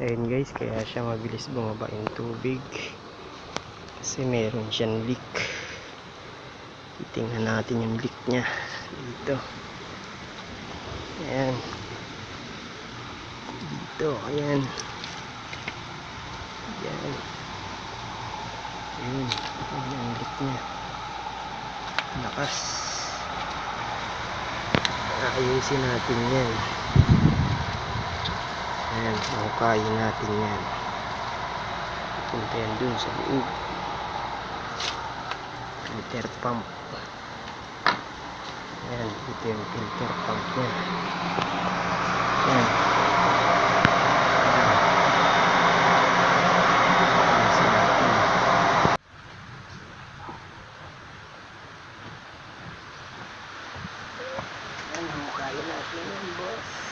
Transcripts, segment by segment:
Ayun guys, kaya siya mabilis bumaba yung tubig. Kasi meron siyang leak. Titingnan natin yung leak niya. Dito. Ayan. Dito, ayan. Ayan. Ayun, ayan yung leak niya. Lakas. Ayusin natin yan. Mahukayin natin yan. Punta yan dun sa loob. Filter pump. Ayan, ito yung filter pump niya. Ayan. Ayan, mahukayin natin yan, boss.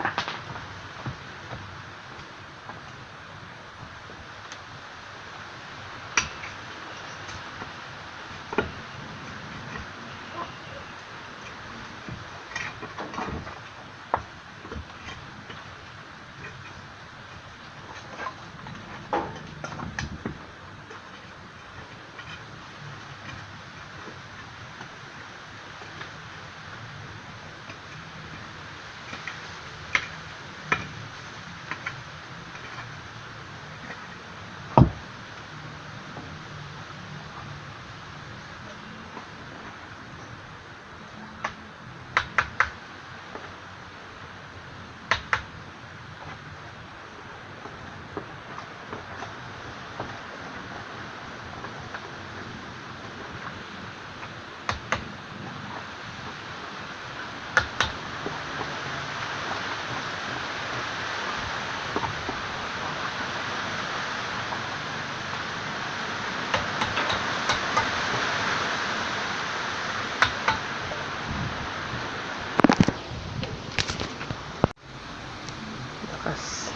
Lakas.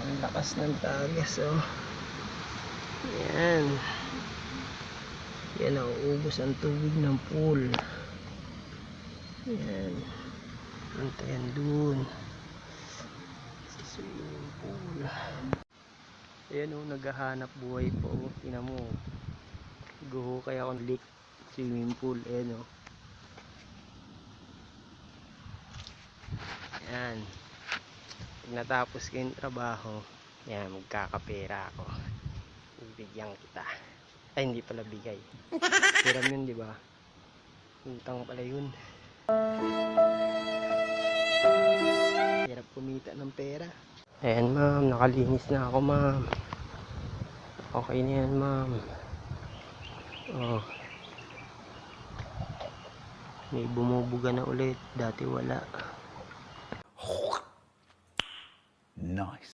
Ang lakas ng tagas, oh. Yan. Yan, nauubos ang tubig ng pool. Yan. Punta yan dun. Sa swimming pool. Ayan, oh, naghahanap buhay po. Oh. Tingnan mo. Guho kaya akong leak swimming pool. Ayan, oh. Yan. Pag natapos ko yung trabaho, yan, magkakapera ako. Bibigyan kita. Ay, hindi pala bigay. Hiram yun, di ba? Utang pala yun. Hirap kumita ng pera. Ayan, ma'am. Nakalinis na ako, ma'am. Okay na yan, ma'am. Oh. May bumubuga na ulit. Dati wala. Nice.